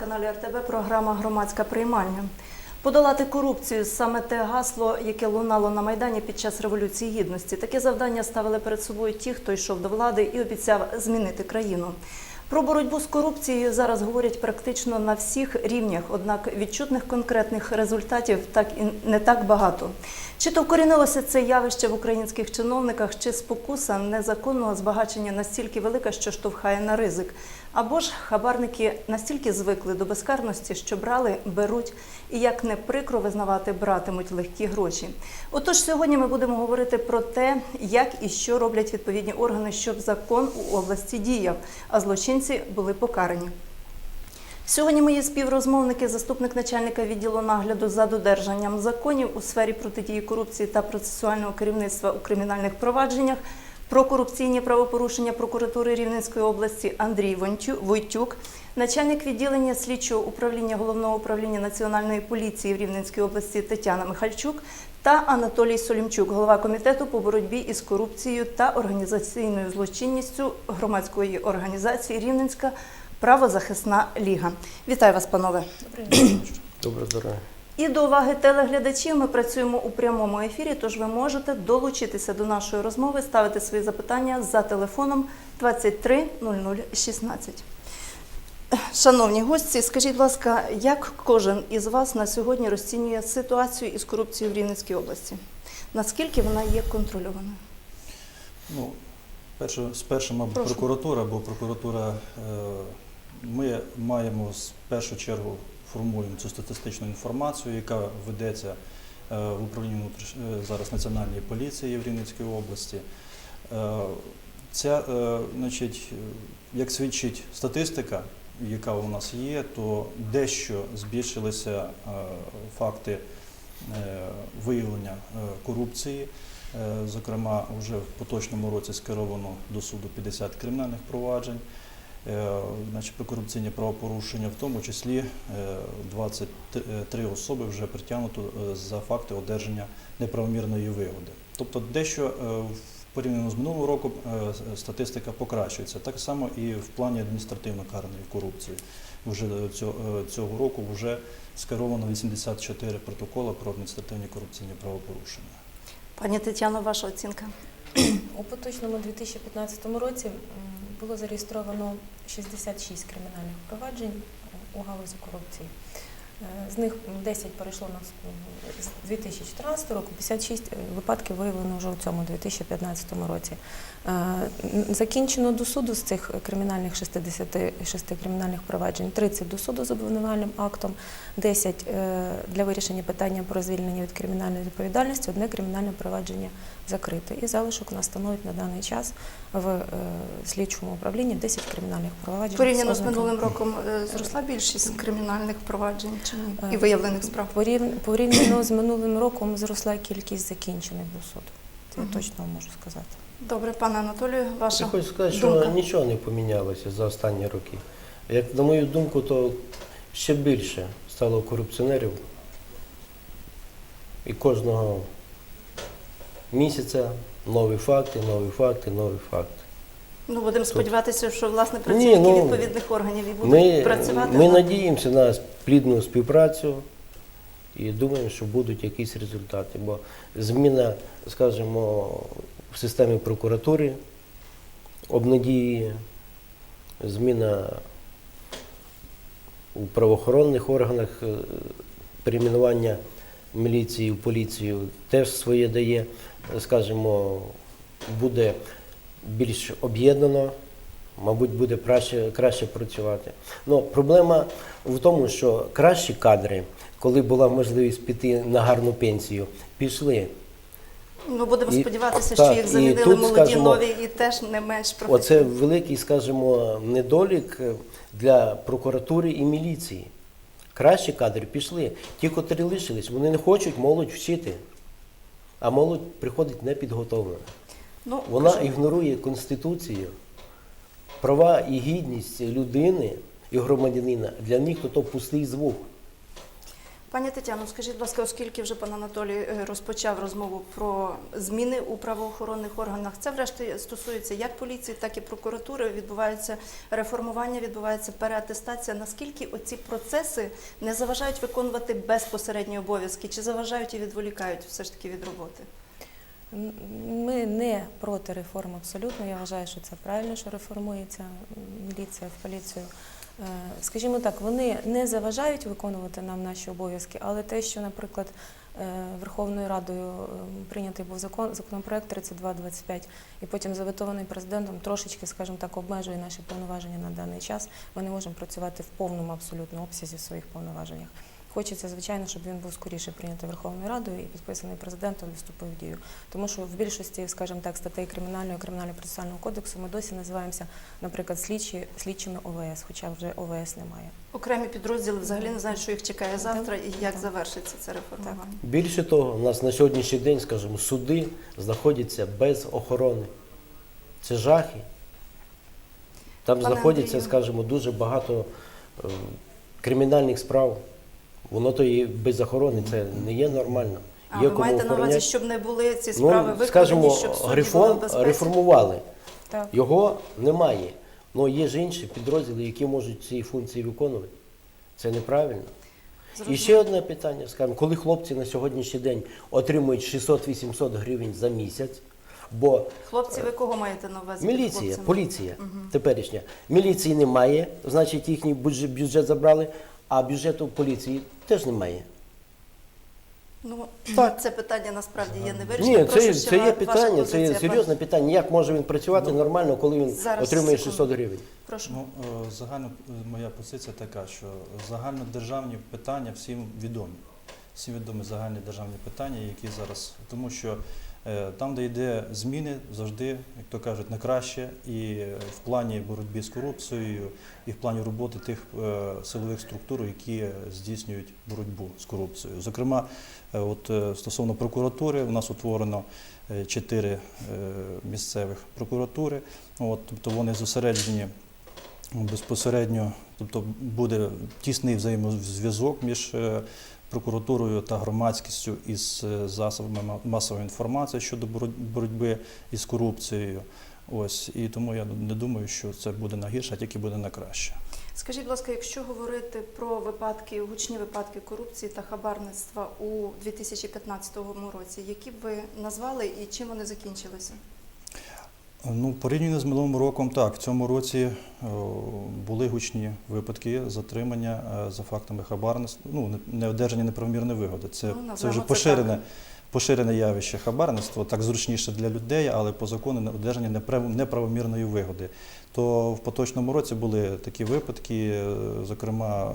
вашої уваги на каналі РТБ програма Громадська приймальня. Подолати корупцію саме те гасло, яке лунало на майдані під час революції гідності. Таке завдання ставили перед собою ті, хто йшов до влади і обіцяв змінити країну. Про боротьбу з корупцією зараз говорять практично на всіх рівнях, однак відчутних конкретних результатів так і не так багато. Чи то вкорінилося це явище в українських чиновниках, чи спокуса незаконного збагачення настільки велика, що штовхає на ризик, або ж хабарники настільки звикли до безкарності, що брали, беруть і як не прикро визнавати, братимуть легкі гроші. Отож, сьогодні ми будемо говорити про те, як і що роблять відповідні органи, щоб закон у області діяв, а злочинці були покарані. Сьогодні мої співрозмовники, заступник начальника відділу нагляду за додержанням законів у сфері протидії корупції та процесуального керівництва у кримінальних провадженнях про корупційні правопорушення прокуратури Рівненської області Андрій Войтюк, начальник відділення слідчого управління головного управління національної поліції в Рівненській області Тетяна Михальчук та Анатолій Солімчук, голова комітету по боротьбі із корупцією та організаційною злочинністю громадської організації Рівненська правозахисна ліга. Вітаю вас, панове. Добре здоров'я. І до уваги телеглядачів ми працюємо у прямому ефірі, тож ви можете долучитися до нашої розмови, ставити свої запитання за телефоном 23 00 16. Шановні гості, скажіть, будь ласка, як кожен із вас на сьогодні розцінює ситуацію із корупцією в Рівненській області? Наскільки вона є контрольованою? Ну, перше, спершу, мабуть, Прошу. прокуратура, бо прокуратура, е, ми маємо з першу чергу формуємо цю статистичну інформацію, яка ведеться е, в управлінні е, зараз Національної поліції в Рівненській області. Е, Ця, значить, як свідчить статистика, яка у нас є, то дещо збільшилися факти виявлення корупції. Зокрема, вже в поточному році скеровано до суду 50 кримінальних проваджень, значить, про корупційні правопорушення, в тому числі е, 23 особи вже притягнуто е, за факти одержання неправомірної вигоди. Тобто дещо е, в- порівняно з минулого року е, статистика покращується. Так само і в плані адміністративно-карної корупції. Вже цього, е, цього року вже скеровано 84 протоколи про адміністративні корупційні правопорушення. Пані Тетяно, ваша оцінка? У поточному 2015 році було зареєстровано 66 кримінальних проваджень е, у галузі корупції. Е, З них 10 перейшло на з 2014 року, 56 випадків виявлено вже у цьому 2015 році. Е, Закінчено до суду з цих кримінальних 66 кримінальних проваджень 30 до суду з обвинувальним актом, 10 е, для вирішення питання про звільнення від кримінальної відповідальності, одне кримінальне провадження закрите. І залишок у нас становить на даний час в е, слідчому управлінні 10 кримінальних проваджень. Порівняно з минулим роком е, зросла більшість кримінальних проваджень чи ні? Е, І виявлених справ? Порів- Порівняно з минулим роком зросла кількість закінчених до суду. Це я точно можу сказати. Добре, пане Анатолію, ваша Я хочу сказати, що думка? нічого не помінялося за останні роки. Як на мою думку, то ще більше стало корупціонерів. І кожного місяця нові факти, нові факти, нові факти. Ну, будемо сподіватися, що власне Ні, працівники ну, відповідних органів і будуть Ми, працювати. ми надіємося на плідну співпрацю і думаємо, що будуть якісь результати. Бо зміна, скажімо, в системі прокуратури обнадіює, зміна у правоохоронних органах, е, перейменування міліції в поліцію теж своє дає, скажімо, буде більш об'єднано, мабуть, буде краще, краще працювати. Ну, проблема в тому, що кращі кадри, коли була можливість піти на гарну пенсію, пішли. Ну, будемо І- сподіватися, так, що їх замінили тут, молоді скажімо, нові і теж не менш професійні. Оце великий, скажімо, недолік е, для прокуратури і міліції. Кращі кадри пішли. Ті, котрі лишились, вони не хочуть молодь вчити, а молодь приходить непідготовлена. Ну, Вона кажу, ігнорує Конституцію, права і гідність людини і громадянина. Для них то, то пустий звук. Пані Тетяно, скажіть, будь ласка, оскільки вже пан Анатолій е, розпочав розмову про зміни у правоохоронних органах, це врешті стосується як поліції, так і прокуратури. Відбувається реформування, відбувається переатестація. Наскільки оці процеси не заважають виконувати безпосередні обов'язки, чи заважають і відволікають все ж таки від роботи? Ми не проти реформ абсолютно. Я вважаю, що це правильно, що реформується міліція в поліцію. Е, Скажімо так, вони не заважають виконувати нам наші обов'язки, але те, що, наприклад, е, Верховною Радою е, прийнятий був закон, законопроект 3225 і потім заветований президентом, трошечки, скажімо так, обмежує наші повноваження на даний час. Ми не можемо працювати в повному абсолютно обсязі в своїх повноваженнях. Хочеться, звичайно, щоб він був скоріше прийнятий Верховною Радою і підписаний президентом і вступив в дію. Тому що в більшості, скажімо так, статей кримінального і кримінально процесуального кодексу ми досі називаємося, наприклад, слідчі слідчими ОВС, хоча вже ОВС немає. Окремі підрозділи взагалі не знають, що їх чекає завтра і як Так. завершиться це реформування. Більше того, у нас на сьогоднішній день, скажімо, суди знаходяться без охорони. Це жахи. Там Пане знаходиться, Андрію. скажімо, дуже багато е, кримінальних справ. Воно то і без охорони це не є нормально. А є ви маєте на увазі, щоб не були ці справи ну, скажімо, щоб судді були реформ, безпеці? реформували. Так. Його немає. Ну є ж інші підрозділи, які можуть ці функції виконувати. Це неправильно. І ще одне питання, скажімо, коли хлопці на сьогоднішній день отримують 600-800 гривень за місяць, бо Хлопці, ви кого маєте на увазі? міліція, поліція теперішня, міліції немає, значить їхній бюджет забрали, а бюджету поліції теж немає. Ну, Так. це питання насправді є не вирішено. Ні, Прошу це, це є питання, це є серйозне питання. Як може він працювати нормально, коли він Зараз, отримує секунду. 600 гривень? Прошу. Ну, е, загально е, моя позиція така, що загальнодержавні питання всім відомі. Всім відомі загальні державні питання, які зараз, тому що там, де йде зміни, завжди, як то кажуть, на краще, і е, в плані боротьби з корупцією, і в плані роботи тих е, силових структур, які здійснюють боротьбу з корупцією. Зокрема, е, от е, стосовно прокуратури, у нас утворено е, чотири е, місцевих прокуратури. От, тобто вони зосереджені безпосередньо, тобто буде тісний взаємозв'язок між е, прокуратурою та громадськістю із е, засобами масової інформації щодо боро- боротьби із корупцією. Ось і тому я не думаю, що це буде на гірше, а тільки буде на краще. Скажіть, будь ласка, якщо говорити про випадки, гучні випадки корупції та хабарництва у 2015 році, які б ви назвали і чим вони закінчилися? Ну, порівняно з минулим роком, так, в цьому році о, були гучні випадки затримання е, за фактами хабарництва, ну, не- неодержання неправомірної вигоди. Це, Ну, це вже поширене, так. поширене явище хабарництва, так зручніше для людей, але по закону не одержання неправ- неправомірної вигоди. То в поточному році були такі випадки, е, зокрема,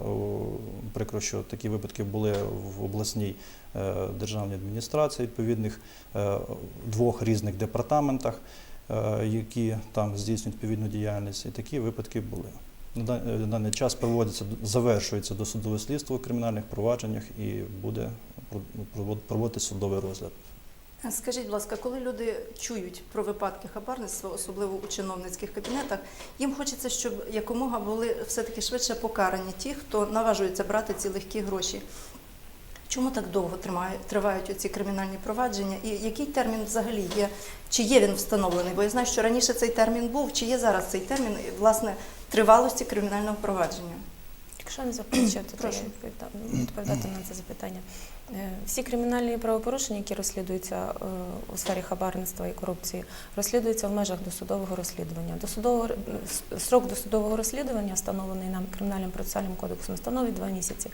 прикро, що такі випадки були в обласній е, державній адміністрації, відповідних е, двох різних департаментах е, які там здійснюють відповідну діяльність, і такі випадки були. Е, на даний час проводиться, завершується досудове слідство у кримінальних провадженнях і буде провод- проводити судовий розгляд. Скажіть, будь ласка, коли люди чують про випадки хабарництва, особливо у чиновницьких кабінетах, їм хочеться, щоб якомога були все-таки швидше покарані ті, хто наважується брати ці легкі гроші. Чому так довго тривають оці кримінальні провадження? І який термін взагалі є? Чи є він встановлений? Бо я знаю, що раніше цей термін був, чи є зараз цей термін власне тривалості кримінального провадження? Якщо не заперечувати, то Прошу. я відповідати на це запитання. Е, Всі кримінальні правопорушення, які розслідуються е, у сфері хабарництва і корупції, розслідуються в межах досудового розслідування. Досудового срок досудового розслідування, встановлений нам кримінальним процесуальним кодексом, становить два місяці.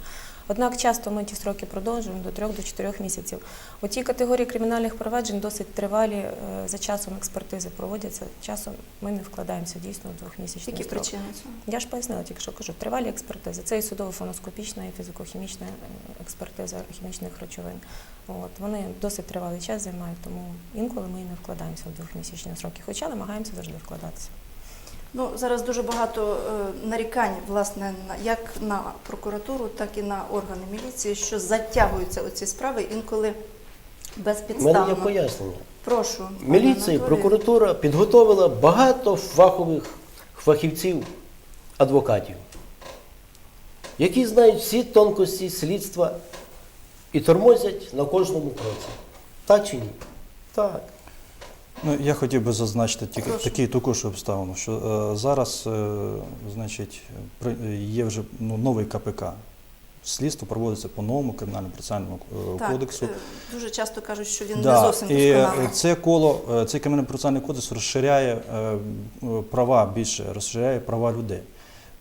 Однак часто ми ті строки продовжуємо до трьох до чотирьох місяців. У тій категорії кримінальних проваджень досить тривалі е, за часом експертизи проводяться. Часом ми не вкладаємося дійсно в двохмісячний Які строк. причини цього? Я ж пояснила тільки що кажу, тривалі експертизи. Це і судово-фоноскопічна, і фізико-хімічна е, експертиза хімічних речовин. От вони досить тривалий час займають, тому інколи ми і не вкладаємося в двохмісячні сроки, хоча намагаємося завжди вкладатися. Ну зараз дуже багато е, нарікань, власне, на як на прокуратуру, так і на органи міліції, що затягуються оці справи інколи У мене є пояснення. Прошу. Міліція, прокуратура підготовила багато фахових фахівців, адвокатів, які знають всі тонкості слідства І тормозять на кожному кроці. Так чи ні? Так. Ну, я хотів би зазначити тільки такі також обставину, що е, зараз е, значить, при- є вже ну, новий КПК. Слідство проводиться по новому кримінальному процесуальному е, Так, кодексу. е, дуже часто кажуть, що він не зовсім зовсім і е, це коло, цей кримінальний процесуальний кодекс розширяє е, права більше, розширяє права людей.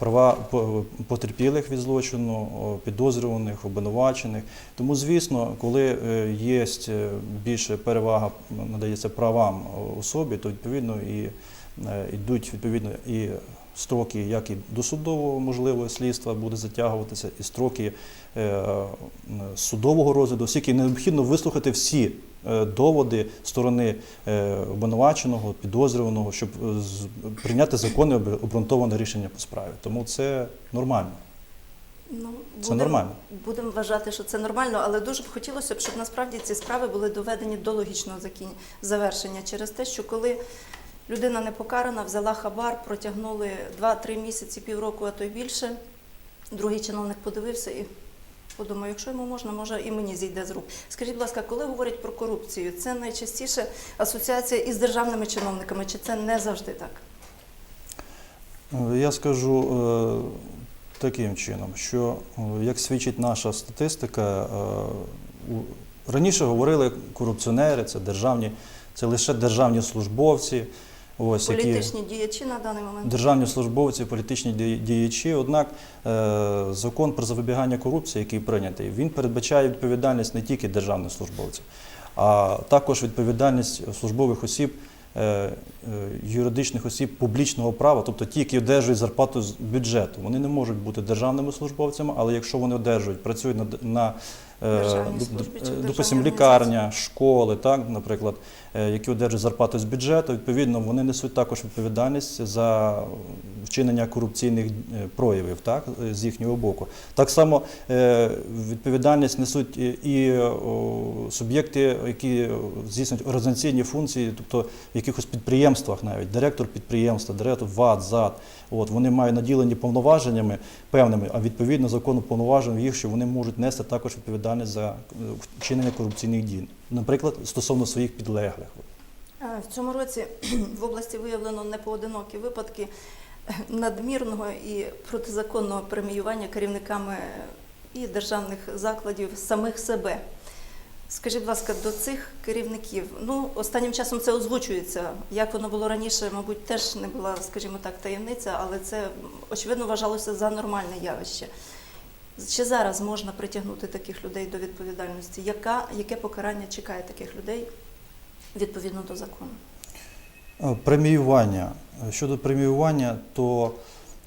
Права по- потерпілих від злочину, підозрюваних, обвинувачених. Тому, звісно, коли е, є більше перевага надається правам особі, то відповідно і е, йдуть відповідно і строки, як і досудового можливо слідства буде затягуватися, і строки е, судового розгляду, оскільки необхідно вислухати всі е, доводи сторони е, обвинуваченого, підозрюваного, щоб е, прийняти законне об- обґрунтоване рішення по справі. Тому це нормально. Ну, Це нормально. Будемо вважати, що це нормально, але дуже б хотілося б, щоб насправді ці справи були доведені до логічного завершення через те, що коли людина не покарана, взяла хабар, протягнули 2-3 місяці, півроку, а то й більше. Другий чиновник подивився і подумав, якщо йому можна, може і мені зійде з рук. Скажіть, будь ласка, коли говорять про корупцію, це найчастіше асоціація із державними чиновниками, чи це не завжди так? Я скажу е, таким чином, що, е, як свідчить наша статистика, е, раніше говорили корупціонери, це державні, це лише державні службовці. Ось, які, Політичні діячі на даний момент. державні службовці, політичні ді- діячі. Однак е, закон про запобігання корупції, який прийнятий, він передбачає відповідальність не тільки державних службовців, а також відповідальність службових осіб. е, е, Юридичних осіб публічного права, тобто ті, які одержують зарплату з бюджету, вони не можуть бути державними службовцями, але якщо вони одержують, працюють на, на допустим, лікарня, школи, так, наприклад, які одержують зарплату з бюджету, відповідно, вони несуть також відповідальність за вчинення корупційних е, проявів так, е, з їхнього боку. Так само е, відповідальність несуть і, суб'єкти, які здійснюють організаційні функції, тобто в якихось підприємствах навіть, директор підприємства, директор ВАД, ЗАД, от, вони мають наділені повноваженнями певними, а відповідно закону повноважень їх, що вони можуть нести також відповідальність за е, вчинення корупційних дій, наприклад, стосовно своїх підлеглих. Е, В цьому році в області виявлено непоодинокі випадки надмірного і протизаконного преміювання керівниками і державних закладів самих себе. Скажіть, будь ласка, до цих керівників, ну останнім часом це озвучується. Як воно було раніше, мабуть, теж не була, скажімо так, таємниця, але це очевидно вважалося за нормальне явище. Чи зараз можна притягнути таких людей до відповідальності? Яка, яке покарання чекає таких людей відповідно до закону? Е, Преміювання. Щодо преміювання, то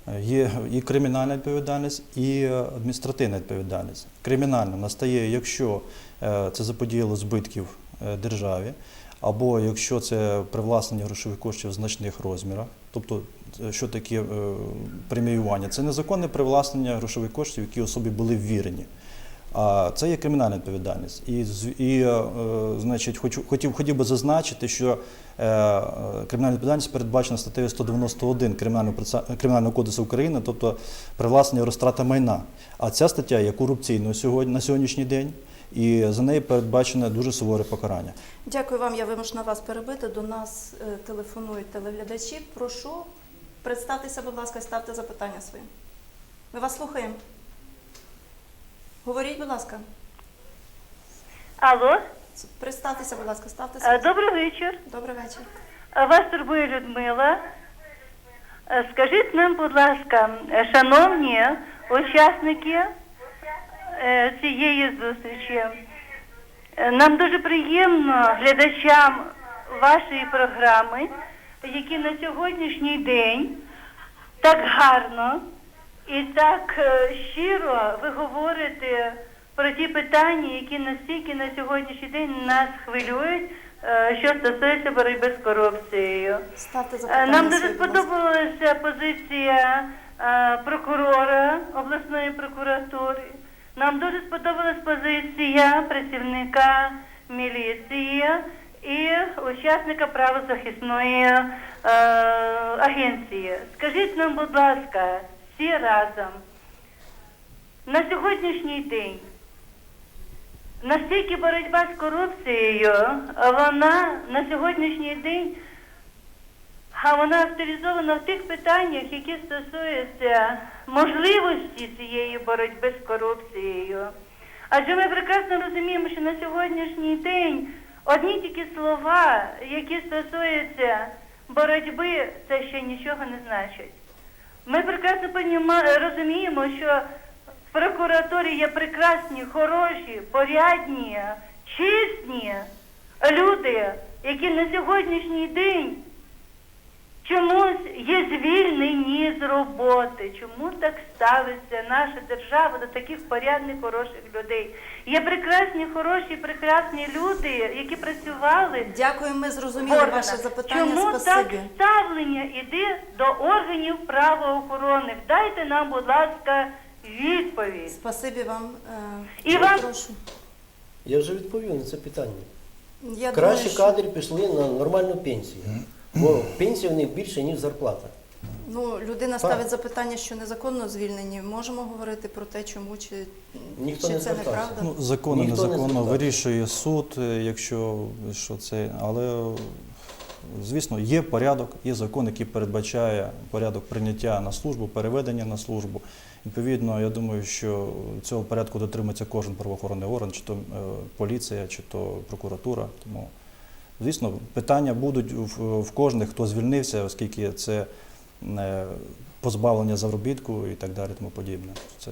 е, є і кримінальна відповідальність, і е, адміністративна відповідальність. Кримінальна настає, якщо е, це заподіяло збитків е, державі, або якщо це привласнення грошових коштів в значних розмірах. Тобто, е, що таке е, преміювання? Це незаконне привласнення грошових коштів, які особі були ввірені. А це є кримінальна відповідальність. І, і е, значить, хочу, хотів, хотів би зазначити, що кримінальна відповідальність передбачена статтею 191 Кримінального, Кримінального кодексу України, тобто привласнення розтрата майна. А ця стаття є корупційною сьогодні, на сьогоднішній день, і за неї передбачене дуже суворе покарання. Дякую вам. Я вимушена вас перебити. До нас е, телефонують телеглядачі. Прошу представтеся, будь ласка, ставте запитання свої. Ми вас слухаємо. Говоріть, будь ласка. Алло, Представтеся, будь ласка, ставте Е, свої. добрий вечір. Добрий вечір. Е, Вас турбує Людмила. Скажіть нам, будь ласка, шановні учасники цієї зустрічі, е, нам дуже приємно глядачам вашої програми, які на сьогоднішній день так гарно і так е, щиро ви говорите про ті питання, які настільки на сьогоднішній день нас хвилюють, е, що стосується боротьби з корупцією. Е. Нам дуже сподобалася позиція е, прокурора обласної прокуратури. Нам дуже сподобалась позиція працівника міліції і учасника правозахисної е, агенції. Скажіть нам, будь ласка, всі разом, на сьогоднішній день настільки боротьба з корупцією, вона на сьогоднішній день а вона активізована в тих питаннях, які стосуються можливості цієї боротьби з корупцією. Адже ми прекрасно розуміємо, що на сьогоднішній день одні тільки слова, які стосуються боротьби, це ще нічого не значить. Ми прекрасно розуміємо, що в прокуратурі є прекрасні, хороші, порядні, чесні люди, які на сьогоднішній день чомусь є звільнені з роботи. Чому так ставиться наша держава до таких порядних, хороших людей? Є прекрасні, хороші, прекрасні люди, які працювали Дякую, ми зрозуміли органах. ваше запитання. Чому так ставлення іде до органів правоохорони? Дайте нам, будь ласка, відповідь. Спасибі вам. е, І вам- прошу. Я вже відповів на це питання. Я Кращі думаю, що- кадри пішли на нормальну пенсію. Бо пенсія в них більше, ніж зарплата. Ну, людина ставить запитання, що незаконно звільнені. Можемо говорити про те, чому чи, Ніхто чи не це звертався. неправда. Ну, законно, Ніхто не незаконно звертався. вирішує суд, е, якщо що це. Але звісно, є порядок, є закон, який передбачає порядок прийняття на службу, переведення на службу. Відповідно, я думаю, що цього порядку дотримується кожен правоохоронний орган, чи то е, поліція, чи то прокуратура. Тому, звісно, питання будуть в, в кожних, хто звільнився, оскільки це е, позбавлення заробітку і так далі, тому подібне. Це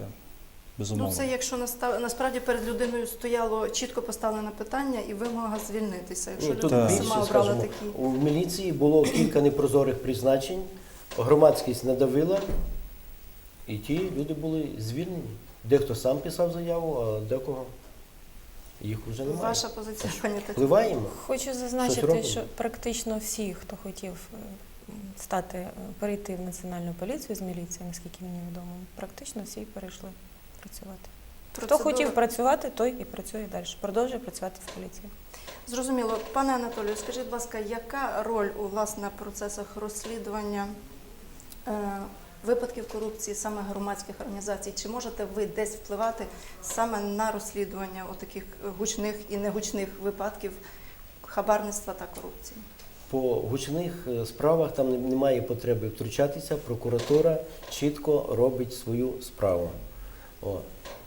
безумовно. Ну, це якщо настав- насправді перед людиною стояло чітко поставлене питання і вимога звільнитися. Якщо Ні, тут людина більше, сама обрала скажімо, такі. у міліції було кілька непрозорих призначень, громадськість надавила, і ті люди були звільнені. Дехто сам писав заяву, а декого їх вже немає. Ваша позиція, пані Тетяна. Впливаємо. Хочу зазначити, що практично всі, хто хотів е, стати е, перейти в національну поліцію з міліції, наскільки мені відомо, практично всі перейшли працювати. Хто хотів працювати, той і працює далі. Продовжує працювати в поліції. Зрозуміло. Пане Анатолію, скажіть, будь ласка, яка роль у власне процесах розслідування е, випадків корупції саме громадських організацій? Чи можете ви десь впливати саме на розслідування таких гучних і негучних випадків хабарництва та корупції? По гучних е, справах там немає потреби втручатися. Прокуратура чітко робить свою справу. О.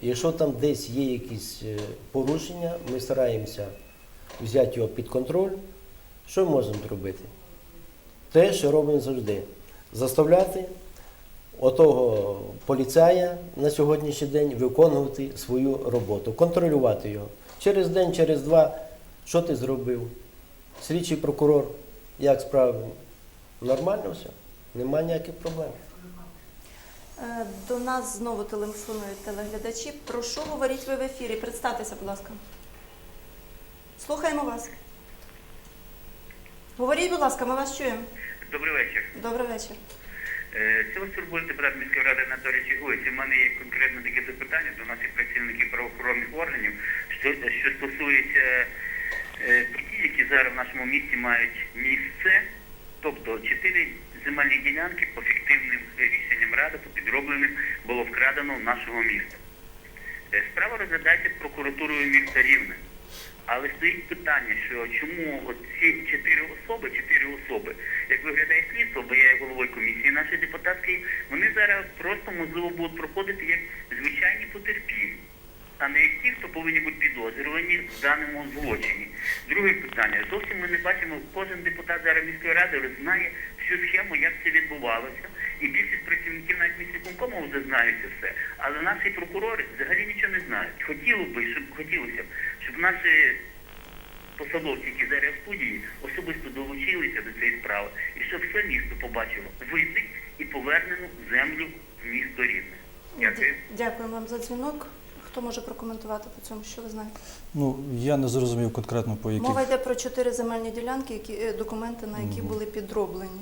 Якщо там десь є якісь е, порушення, ми стараємося взяти його під контроль. Що можемо зробити? Те, що робимо завжди. Заставляти отого поліцая на сьогоднішній день виконувати свою роботу, контролювати його. Через день, через два, що ти зробив? Слідчий прокурор, як справи? Нормально все? Нема ніяких проблем. Е, До нас знову телефонують телеглядачі. Прошу, говоріть ви в ефірі. Представтеся, будь ласка. Слухаємо вас. Говоріть, будь ласка, ми вас чуємо. Добрий вечір. Добрий вечір. Е, Це вас турбує депутат міської ради Анатолій Чигуєць. У мене є конкретно таке запитання до наших працівників правоохоронних органів, що, що стосується е, подій, які зараз в нашому місті мають місце, тобто чотири земельні ділянки по фіктивним рішенням ради, по підробленим, було вкрадено в нашого міста. Е, Справа розглядається прокуратурою міста Рівне. Але стоїть питання, що чому ці чотири особи, чотири особи, як виглядає слідство, бо я є головою комісії нашої депутатської, вони зараз просто можливо будуть проходити як звичайні потерпілі, а не як ті, хто повинні бути підозрювані в даному злочині. Друге питання. Зовсім ми не бачимо, кожен депутат зараз міської ради знає всю схему, як це відбувалося. І більшість працівників навіть міськвиконкому вже знають це все. Але наші прокурори взагалі нічого не знають. Хотіло би, щоб хотілося б, щоб наші посадовці, які зараз в студії, особисто долучилися до цієї справи, і щоб все місто побачило визик і повернену землю в місто Рівне. Дякую. Дя- Дякую вам за дзвінок. Хто може прокоментувати по цьому? Що ви знаєте? Ну, я не зрозумів конкретно по яких. Мова йде про чотири земельні ділянки, які е, документи на які Мгм. були підроблені.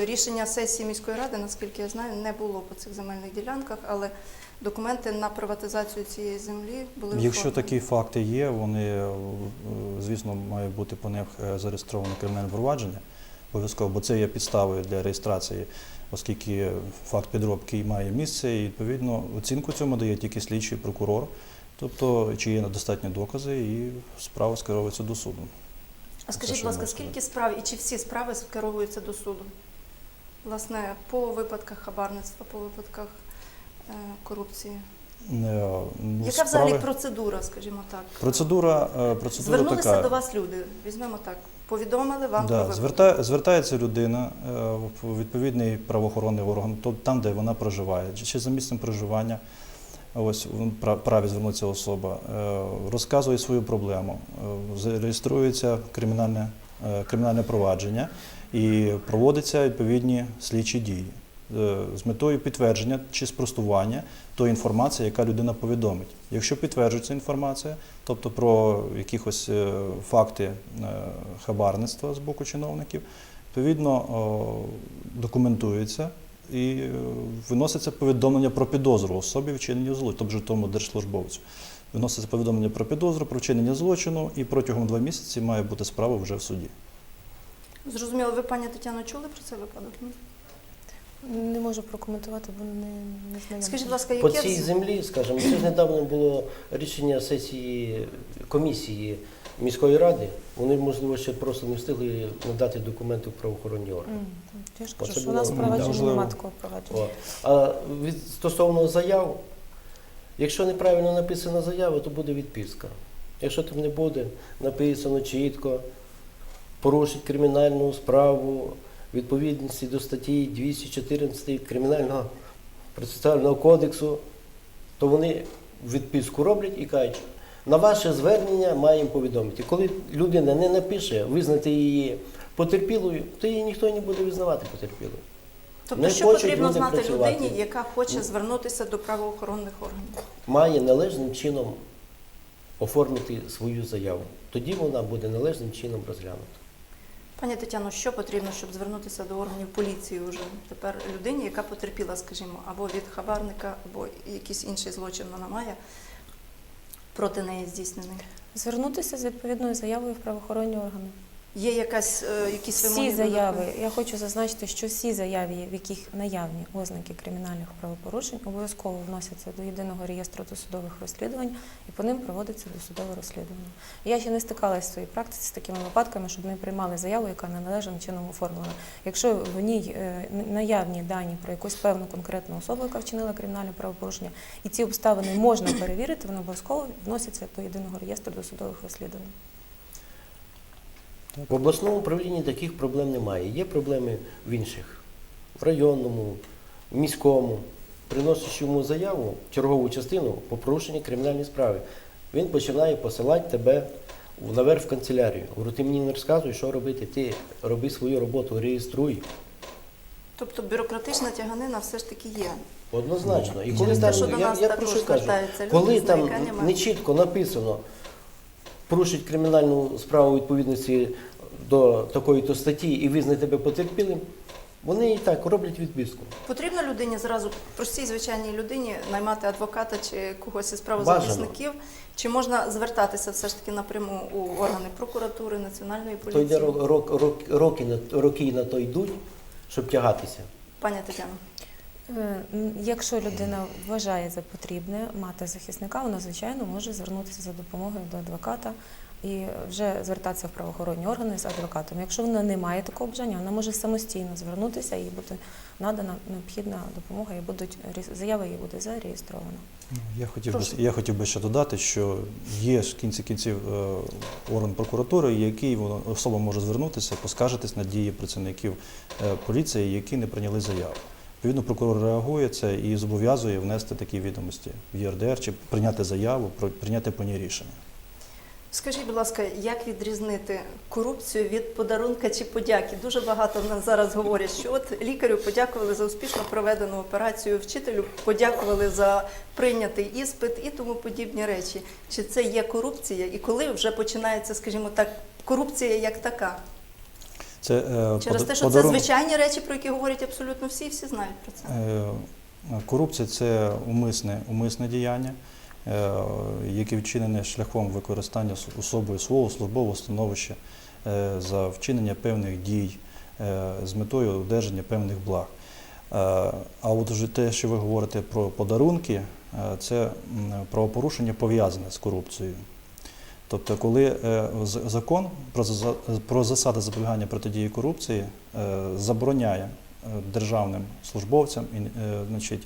Рішення сесії міської ради, наскільки я знаю, не було по цих земельних ділянках, але документи на приватизацію цієї землі були Якщо оформлені. такі факти є, вони, е, звісно, має бути по них е, зареєстроване кримінальне провадження. Обов'язково, бо це є підставою для реєстрації, оскільки факт підробки має місце, і відповідно оцінку цьому дає тільки слідчий прокурор. Тобто, чи є достатні докази, і справа скеровується до суду. А скажіть, будь ласка, скільки справ і чи всі справи скеровуються до суду? Власне, по випадках хабарництва, по випадках корупції. Е, ну, Яка справи- взагалі процедура, скажімо так? Процедура, е, процедура Звернулися така. до вас люди, візьмемо так, повідомили вам про Да, випадок. зверта, звертається людина е, в відповідний правоохоронний орган, то там, де вона проживає, чи- за місцем проживання. Ось праві звернуться особа, е, розказує свою проблему, е, зареєструється кримінальне, е, кримінальне провадження і проводяться відповідні слідчі дії е, з метою підтвердження чи спростування тої інформації, яка людина повідомить. Якщо підтверджується інформація, тобто про якихось е, факти е, хабарництва з боку чиновників, відповідно документується і е, виноситься повідомлення про підозру особі вчинення злочину, тобто тому держслужбовцю. Виноситься повідомлення про підозру, про вчинення злочину, і протягом двох місяців має бути справа вже в суді. Зрозуміло, ви, пані Тетяно, чули про цей випадок? Ні? Не можу прокоментувати, бо не, не знайома. Скажіть, будь ласка, По яке цій землі, скажімо, це ж недавно було рішення сесії комісії міської ради. Вони, можливо, ще просто не встигли надати документи в правоохоронні органи. М, Я ж Оце що у нас провадження можливо. немає такого провадження. О. А від стосовно заяв, якщо неправильно написана заява, то буде відписка. Якщо там не буде написано чітко, порушить кримінальну справу відповідності до статті 214 Кримінального процесуального кодексу, то вони відписку роблять і кажуть, на ваше звернення маємо повідомити. Коли людина не напише визнати її потерпілою, то її ніхто не буде визнавати потерпілою. Тобто, не що потрібно знати працювати. людині, яка хоче звернутися до правоохоронних органів? має належним чином оформити свою заяву. Тоді вона буде належним чином розглянута. Пані Тетяно, що потрібно, щоб звернутися до органів поліції вже тепер людині, яка потерпіла, скажімо, або від хабарника, або якийсь інший злочин вона має проти неї здійснений? Звернутися з відповідною заявою в правоохоронні органи. Є якась е, якісь вимоги? Всі заяви, я хочу зазначити, що всі заяви, в яких наявні ознаки кримінальних правопорушень, обов'язково вносяться до єдиного реєстру досудових розслідувань і по ним проводиться досудове розслідування. Я ще не стикалася в своїй практиці з такими випадками, щоб ми приймали заяву, яка неналежним чином оформлена. Якщо в ній е, наявні дані про якусь певну конкретну особу, яка вчинила кримінальне правопорушення, і ці обставини можна перевірити, вони обов'язково вносяться до єдиного реєстру досудових розслідувань. В обласному управлінні таких проблем немає. Є проблеми в інших, в районному, в міському. Приносиш йому заяву, чергову частину по порушенню кримінальної справи. Він починає посилати тебе наверх в канцелярію. Говорю, ти мені не розказуй, що робити. Ти роби свою роботу, реєструй. Тобто бюрократична тяганина все ж таки є. Однозначно. І Через коли те, там, що до я, нас я про також що кажу, звертаються люди коли з там наріканнями. не чітко написано, порушить кримінальну справу відповідності до такої-то статті і визнає тебе потерпілим, вони і так роблять відписку. Потрібно людині зразу простій звичайній людині наймати адвоката чи когось із правозахисників, чи можна звертатися все ж таки напряму у органи прокуратури, національної То йде рок, рок, рок, роки, на, роки на то йдуть, щоб тягатися. Пані Тетяно. Е, Якщо людина вважає за потрібне мати захисника, вона звичайно може звернутися за допомогою до адвоката і вже звертатися в правоохоронні органи з адвокатом. Якщо вона не має такого бажання, вона може самостійно звернутися і буде надана необхідна допомога, і будуть заява її буде зареєстрована. Я хотів, би, Прошу. я хотів би ще додати, що є ж в кінці кінців е, орган прокуратури, який особа може звернутися, поскаржитись на дії працівників е, поліції, які не прийняли заяву. Відповідно, прокурор реагує це і зобов'язує внести такі відомості в ЄРДР чи прийняти заяву, прийняти по ній рішення. Скажіть, будь ласка, як відрізнити корупцію від подарунка чи подяки? Дуже багато в нас зараз говорять, що от лікарю подякували за успішно проведену операцію, вчителю подякували за прийнятий іспит і тому подібні речі. Чи це є корупція? І коли вже починається, скажімо так, корупція як така? Це, е, Через те, що це звичайні речі, про які говорять абсолютно всі, всі знають про це. Е, Корупція це умисне, умисне діяння, е, яке вчинене шляхом використання особою свого службового становища за вчинення певних дій з метою одержання певних благ. А от вже те, що ви говорите про подарунки, це правопорушення пов'язане з корупцією. Тобто, коли е, закон про, засади запобігання протидії корупції е, забороняє е, державним службовцям і значить,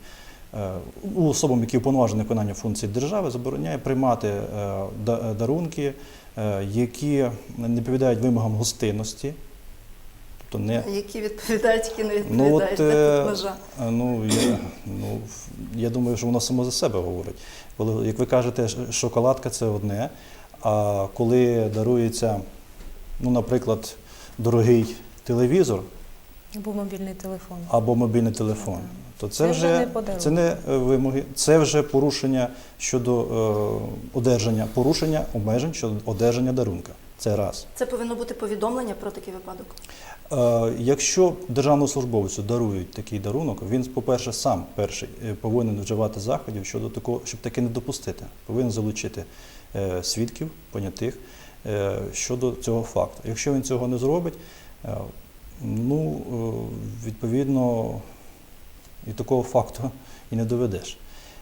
особам, які уповноважені виконання функцій держави, забороняє приймати дарунки, які не відповідають вимогам гостинності. Тобто не Які відповідають, які не Ну, відповідають. от, Де е, межа? Ну я, ну, я думаю, що воно само за себе говорить. Коли, як ви кажете, шоколадка це одне, а коли дарується, ну, наприклад, дорогий телевізор Або мобільний телефон. або мобільний телефон, то це, Це вже не подарунок. це не е, вимоги, це вже порушення щодо е, одержання, порушення обмежень щодо одержання дарунка. Це раз. Це повинно бути повідомлення про такий випадок. Е, Якщо державному службовцю дарують такий дарунок, він, по-перше, сам перший е, повинен вживати заходів щодо такого, щоб таке не допустити. Повинен залучити свідків, понятих е, щодо цього факту. Якщо він цього не зробить, е, ну, е, відповідно, і такого факту і не доведеш.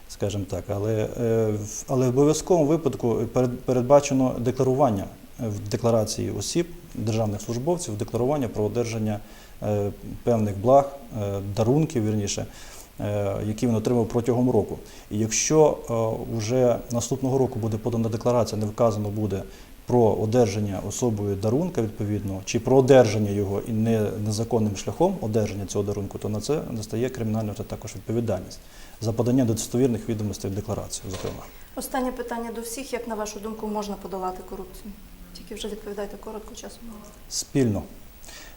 Скажімо так, але, е, але в обов'язковому випадку перед- передбачено декларування е, в декларації осіб, державних службовців, декларування про одержання е, певних благ, е, дарунків, вірніше, е, які він отримав протягом року. І якщо вже наступного року буде подана декларація, не вказано буде про одержання особою дарунка відповідно, чи про одержання його і не незаконним шляхом одержання цього дарунку, то на це настає кримінальна вже також відповідальність за подання достовірних відомостей в декларацію, зокрема. Останнє питання до всіх. Як на вашу думку можна подолати корупцію? Тільки вже відповідайте коротко часу. спільно.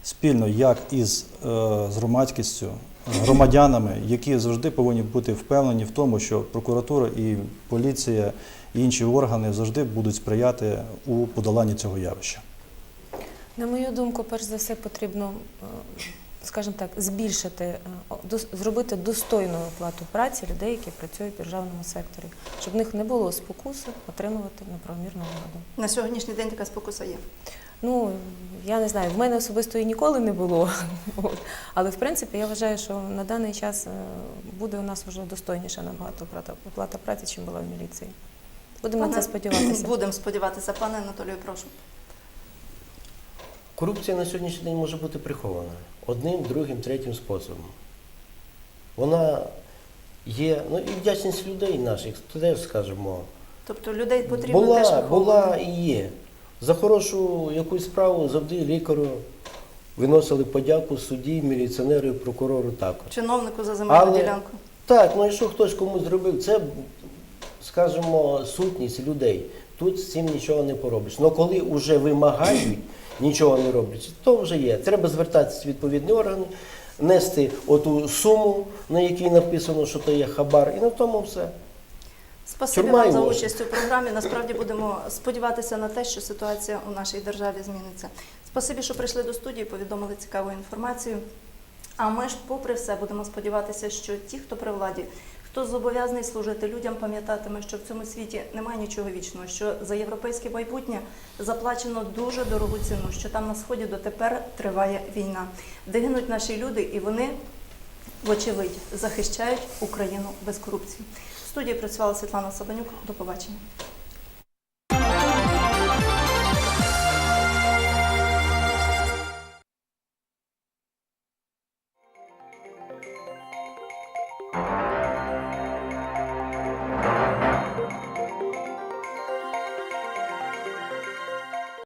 Спільно, як із е, з громадськістю, громадянами, які завжди повинні бути впевнені в тому, що прокуратура і поліція і інші органи завжди будуть сприяти у подоланні цього явища. На мою думку, перш за все потрібно, е, скажімо так, збільшити, е, зробити достойну оплату праці людей, які працюють в державному секторі, щоб в них не було спокуси отримувати неправомірну вигоду. На сьогоднішній день така спокуса є. Ну, я не знаю, в мене особисто і ніколи не було. От. Але в принципі я вважаю, що на даний час е, буде у нас вже достойніша набагато оплата, оплата праці, чим була в міліції. Будемо на це сподіватися. Будемо сподіватися. Пане Анатолію, прошу. Корупція на сьогоднішній день може бути прихована одним, другим, третім способом. Вона є, ну і вдячність людей наших, теж скажімо, Тобто людей потрібно теж була, виховувати. була і є. За хорошу якусь справу завжди лікарю виносили подяку судді, міліціонеру і прокурору також. чиновнику за земельну Але- ділянку. Так, ну якщо хтось комусь зробив, це, скажімо, сутність людей. Тут з цим нічого не поробиш. Але коли вже вимагають, нічого не роблять, то вже є. Треба звертатися в відповідні органи, нести оту суму, на якій написано, що то є хабар, і на тому все. Спасибі вам за участь у програмі. Насправді будемо сподіватися на те, що ситуація у нашій державі зміниться. Спасибі, що прийшли до студії, повідомили цікаву інформацію. А ми ж, попри все, будемо сподіватися, що ті, хто при владі, хто зобов'язаний служити людям, пам'ятатиме, що в цьому світі немає нічого вічного, що за європейське майбутнє заплачено дуже дорогу ціну, що там на сході дотепер триває війна, де гинуть наші люди, і вони, вочевидь, захищають Україну без корупції. В студії працювала Світлана Сабанюк. До побачення.